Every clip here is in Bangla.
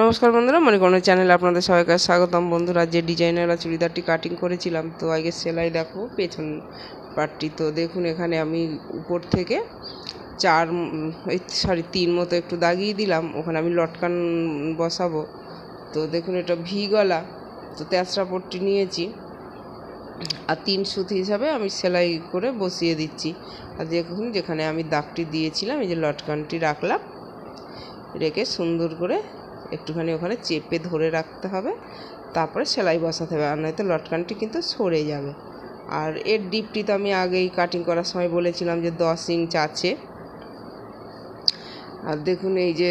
নমস্কার বন্ধুরা মণিকর্ণ চ্যানেলে আপনাদের সবাইকে স্বাগতম। বন্ধুরা, যে ডিজাইনাররা চুড়িদারটি কাটিং করেছিলাম, তো আগে সেলাই দেখো, পেছন পাটটি তো দেখুন, এখানে আমি উপর থেকে চার সরি তিন মতো একটু দাগিয়ে দিলাম। ওখানে আমি লটকান বসাবো। তো দেখুন, এটা ভি গলা। তো তেসরা পট্টি নিয়েছি। আর তিন সুতি হিসাবে আমি সেলাই করে বসিয়ে দিচ্ছি। আর দেখুন, যেখানে আমি দাগটি দিয়েছিলাম, এই যে লটকানটি রাখলাম, রেখে সুন্দর করে একটুখানি ওখানে চেপে ধরে রাখতে হবে, তারপরে সেলাই বসাতে হবে, আর নয়তো লটকানটি কিন্তু সরে যাবে। আর এর ডিপটি তো আমি আগেই কাটিং করার সময় বলেছিলাম যে দশ ইঞ্চ আছে। আর দেখুন এই যে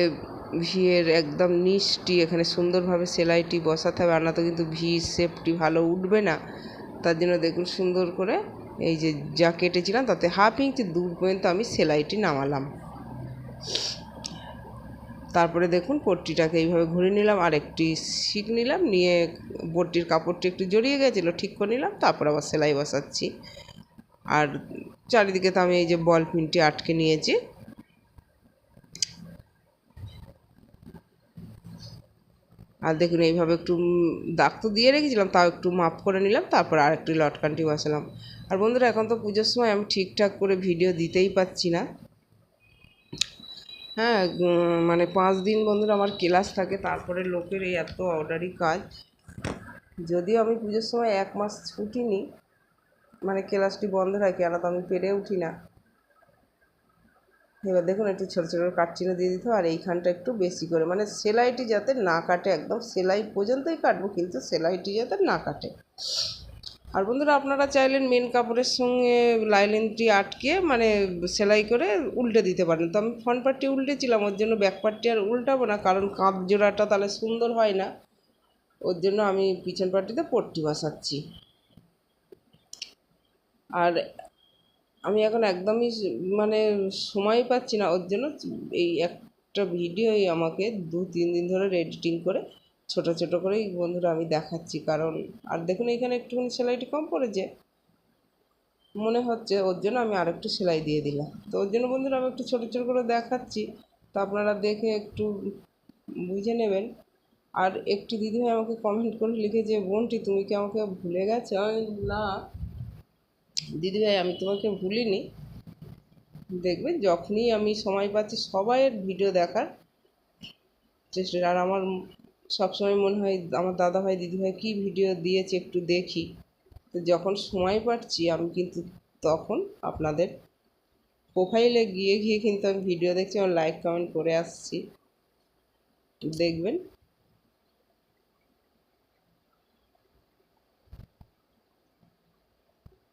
ভিয়ের একদম নিচটি, এখানে সুন্দরভাবে সেলাইটি বসাতে হবে, আর না তো কিন্তু ভি শেপটি ভালো উঠবে না। তার জন্য দেখুন সুন্দর করে এই যে যা কেটেছিলাম তাতে হাফ ইঞ্চ দূর পর্যন্ত আমি সেলাইটি নামালাম। তারপরে দেখুন পট্টিটাকে এইভাবে ঘুরে নিলাম আর একটি শিক নিলাম, নিয়ে পট্টির কাপড়টি একটু জড়িয়ে গেছিল, ঠিক করে নিলাম, তারপর আবার সেলাই বসাচ্ছি। আর চারিদিকে তো আমি এই যে বল পিনটি আটকে নিয়েছি। আর দেখুন এইভাবে একটু দাগ তো দিয়ে রেখেছিলাম, তাও একটু মাপ করে নিলাম, তারপর আর একটু লটকানটি বসালাম। আর বন্ধুরা, এখন তো পুজোর সময় আমি ঠিকঠাক করে ভিডিও দিতেই পাচ্ছি না। হ্যাঁ মানে পাঁচ দিন বন্ধুরা আমার ক্লাস থাকে, তারপরে লোকের এই এত অর্ডারি কাজ। যদিও আমি পুজোর সময় এক মাস ছুটি নিই মানে ক্লাসটি বন্ধ রাখি আর তো আমি পেরে উঠি না। এবার দেখুন, একটু ছোটো ছোটো কাটচিনে দিয়ে দিতে আর এইখানটা একটু বেশি করে। মানে সেলাইটি যাতে না কাটে, একদম সেলাই পর্যন্তই কাটবো, কিন্তু সেলাইটি যাতে না কাটে। আর বন্ধুরা, আপনারা চাইলেন মেন কাপড়ের সঙ্গে লাইলেনটি আটকে মানে সেলাই করে উল্টে দিতে পারেন। তো আমি ফ্রন্ট পার্টটি উল্টেছিলাম, ওর জন্য ব্যাক পার্টটি আর উল্টাবো না, কারণ কাঁধ জোড়াটা তাহলে সুন্দর হয় না। ওর জন্য আমি পিছন পার্টিতে পট্টি বসাচ্ছি। আর আমি এখন একদমই মানে সময় পাচ্ছি না, ওর জন্য এই একটা ভিডিওই আমাকে দু তিন দিন ধরে এডিটিং করে ছোট ছোট করেই বন্ধুরা আমি দেখাচ্ছি। কারণ, আর দেখুন এখানে একটুখানি সেলাইটি কম পড়েছে। মনে হচ্ছে ওর জন্য আমি আরেকটু সেলাই দিয়ে দিলাম। তো ওর জন্য বন্ধুরা আমি একটু ছোটো ছোটো করে দেখাচ্ছি। তো আপনারা দেখে একটু বুঝে নেবেন। আর একটি দিদিভাই আমাকে কমেন্ট করে লিখে যে, বোনটি, তুমি কি আমাকে ভুলে গেছো? না। দিদিভাই আমি তোমাকে ভুলিনি। দেখবে যখনই আমি সময় পাচ্ছি সবাইয়ের ভিডিও দেখার চেষ্টা। আর আমার সবসময় মনে হয় আমার দাদা ভাই দিদিভাই কী ভিডিও দিয়েছে একটু দেখি। তো যখন সময় পাচ্ছি, আমি কিন্তু তখন আপনাদের প্রোফাইলে গিয়ে গিয়ে কিন্তু আমি ভিডিও দেখছি আমার লাইক কমেন্ট করে আসছি। দেখবেন।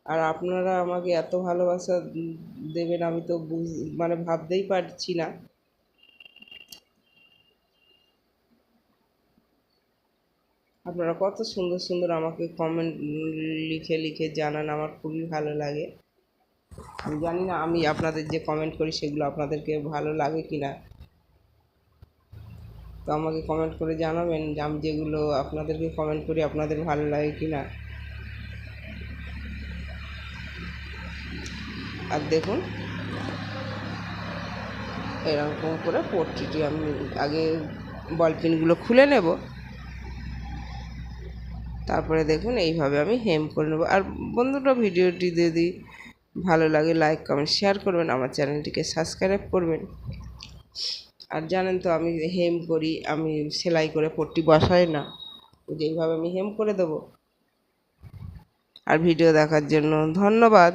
আর আপনারা আমাকে এত ভালোবাসা দেবেন, আমি তো বুঝ মানে ভাবতেই পারছি না। আপনারা কত সুন্দর সুন্দর আমাকে কমেন্ট লিখে লিখে জানান, আমার খুবই ভালো লাগে। আমি জানি না, আমি আপনাদের যে কমেন্ট করি সেগুলো আপনাদেরকে ভালো লাগে কি না তো আমাকে কমেন্ট করে জানাবেন আমি যেগুলো আপনাদেরকে কমেন্ট করি আপনাদের ভালো লাগে কি না আর দেখুন, এরকম করে পট্টিটি আমি আগে বলপিনগুলো খুলে নেব। তারপরে দেখুন এইভাবে আমি হেম করে নেব। আর বন্ধুরা, ভিডিওটি যদি ভালো লাগে লাইক কমেন্ট শেয়ার করবেন, আমার চ্যানেলটিকে সাবস্ক্রাইব করবেন। আর জানেন তো, আমি হেম করি, আমি সেলাই করে পট্টি বসাই না। যেইভাবে আমি হেম করে দেবো। আর ভিডিও দেখার জন্য ধন্যবাদ।